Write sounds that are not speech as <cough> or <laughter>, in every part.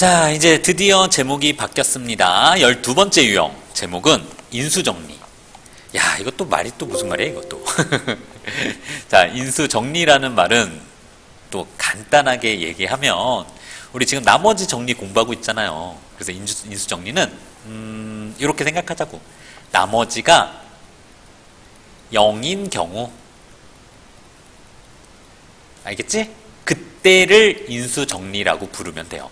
자, 이제 드디어 제목이 바뀌었습니다. 12번째 유형. 제목은 인수정리. 야, 이것도 말이 또 무슨 말이야, 이것도. <laughs> 자, 인수정리라는 말은 또 간단하게 얘기하면 우리 지금 나머지 정리 공부하고 있잖아요. 그래서 인수, 인수정리는 음, 이렇게 생각하자고. 나머지가 0인 경우 알겠지? 그때를 인수정리라고 부르면 돼요.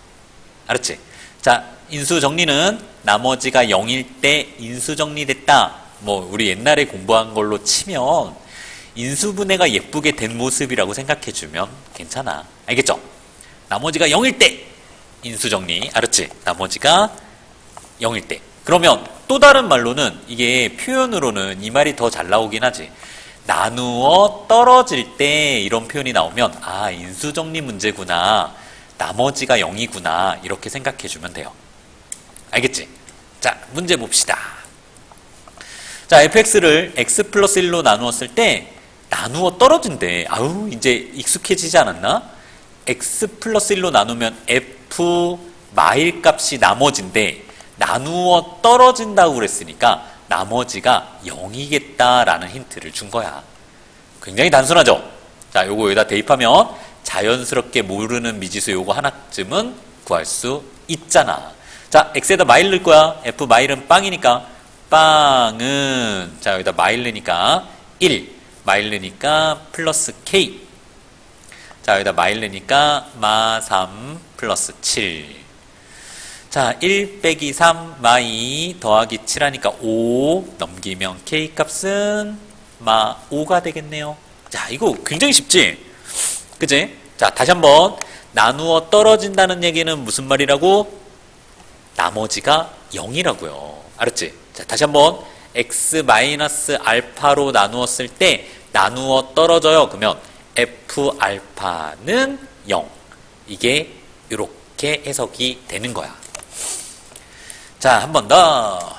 알았지? 자, 인수정리는 나머지가 0일 때 인수정리됐다. 뭐 우리 옛날에 공부한 걸로 치면 인수분해가 예쁘게 된 모습이라고 생각해 주면 괜찮아. 알겠죠? 나머지가 0일 때 인수정리. 알았지? 나머지가 0일 때. 그러면 또 다른 말로는 이게 표현으로는 이 말이 더 잘 나오긴 하지. 나누어 떨어질 때 이런 표현이 나오면 아 인수정리 문제구나 나머지가 0이구나 이렇게 생각해 주면 돼요 알겠지? 자 문제 봅시다 자 fx를 x 플러스 1로 나누었을 때 나누어 떨어진대 아우 이제 익숙해지지 않았나? x 플러스 1로 나누면 f 마일 값이 나머지인데 나누어 떨어진다고 그랬으니까 나머지가 0이겠다라는 힌트를 준 거야. 굉장히 단순하죠? 자, 요거 여기다 대입하면 자연스럽게 모르는 미지수 요거 하나쯤은 구할 수 있잖아. 자, x에다 마일 넣을 거야. f 마일은 빵이니까 빵은 자, 여기다 마일 넣으니까 1. 마일 넣으니까 플러스 k. 자, 여기다 마일 넣으니까 마 3 플러스 7. 자, 1 빼기 3 마이 더하기 7 하니까 5 넘기면 k 값은 마 5가 되겠네요. 자, 이거 굉장히 쉽지? 그지? 자, 다시 한번 나누어 떨어진다는 얘기는 무슨 말이라고? 나머지가 0이라고요. 알았지? 자, 다시 한번 x 마이너스 알파로 나누었을 때 나누어 떨어져요. 그러면 f 알파는 0. 이게 이렇게 해석이 되는 거야. 자, 한 번 더.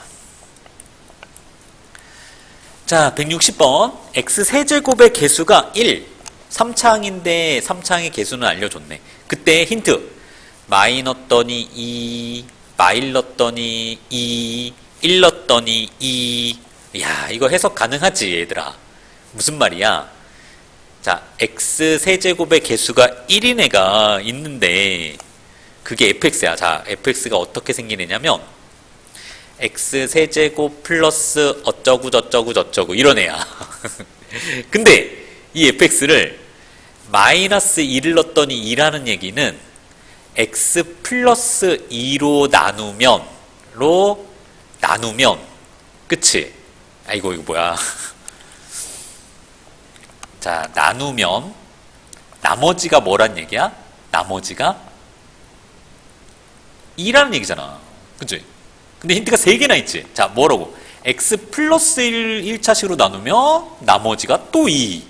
자, 160번. x 세제곱의 개수가 1. 3창인데 3창의 개수는 알려줬네. 그때 힌트. 마이 넣었더니 2, 마일 넣었더니 2, 1 넣었더니 2. 야, 이거 해석 가능하지, 얘들아. 무슨 말이야? 자, x 세제곱의 개수가 1인 애가 있는데 그게 fx야. 자, fx가 어떻게 생기느냐면 x 세제곱 플러스 어쩌구 저쩌구 저쩌구 이런 애야. <laughs> 근데 이 fx를 마이너스 1을 넣었더니 2라는 얘기는 x 플러스 2로 나누면 로 나누면 그치? 아이고 이거 뭐야 <laughs> 자 나누면 나머지가 뭐란 얘기야? 나머지가 2라는 얘기잖아 그치? 근데 힌트가 3개나 있지. 자, 뭐라고? x 플러스 1, 1차식으로 나누면 나머지가 또 2.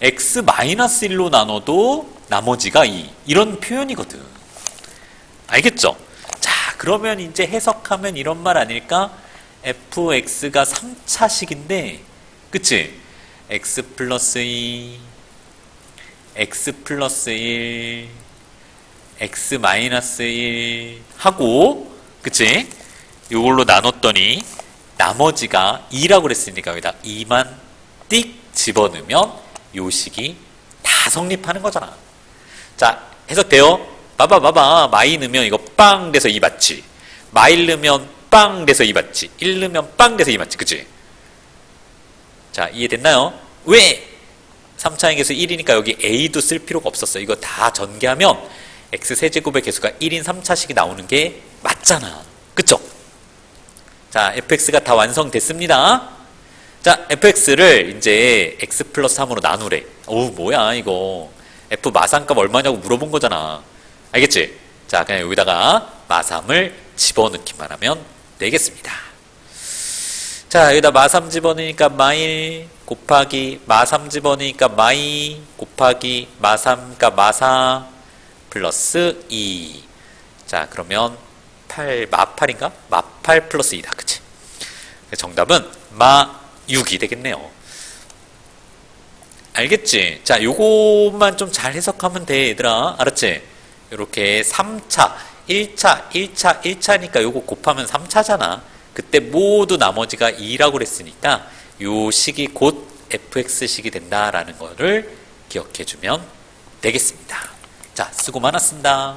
X 마이너스 1로 나눠도 나머지가 2. 이런 표현이거든. 알겠죠? 자, 그러면 이제 해석하면 이런 말 아닐까? fx가 3차식인데, 그치? x 플러스 2, x 플러스 1, x 마이너스 1 하고, 그치? 이걸로 나눴더니 나머지가 2라고 그랬으니까 여기다 2만 띡 집어넣으면 요 식이 다 성립하는 거잖아. 자, 해석돼요? 봐봐, 봐봐. 마이 넣으면 이거 빵 돼서 2 맞지? 마일 넣으면 빵 돼서 2 맞지? 1 넣으면 빵 돼서 2 맞지? 그치? 자, 이해됐나요? 왜? 3차의 개수 1이니까 여기 a도 쓸 필요가 없었어. 이거 다 전개하면 x 세제곱의 개수가 1인 3차식이 나오는 게 맞잖아. 그쵸? 자, fx가 다 완성됐습니다. 자, fx를 이제 x 플러스 3으로 나누래. 어우, 뭐야, 이거. f 마상값 얼마냐고 물어본 거잖아. 알겠지? 자, 그냥 여기다가 마삼을 집어넣기만 하면 되겠습니다. 자, 여기다 마삼 집어넣으니까 마일 곱하기 마삼 집어넣으니까 마이 곱하기 마삼가 마사 플러스 2. 자, 그러면 8, 마8인가? 마8 플러스 2다. 그치? 정답은 마 6이 되겠네요. 알겠지? 자, 요것만 좀 잘 해석하면 돼, 얘들아. 알았지? 이렇게 3차, 1차, 1차, 1차니까 요거 곱하면 3차잖아. 그때 모두 나머지가 2라고 그랬으니까 요 식이 곧 fx식이 된다라는 거를 기억해 주면 되겠습니다. 자, 수고 많았습니다.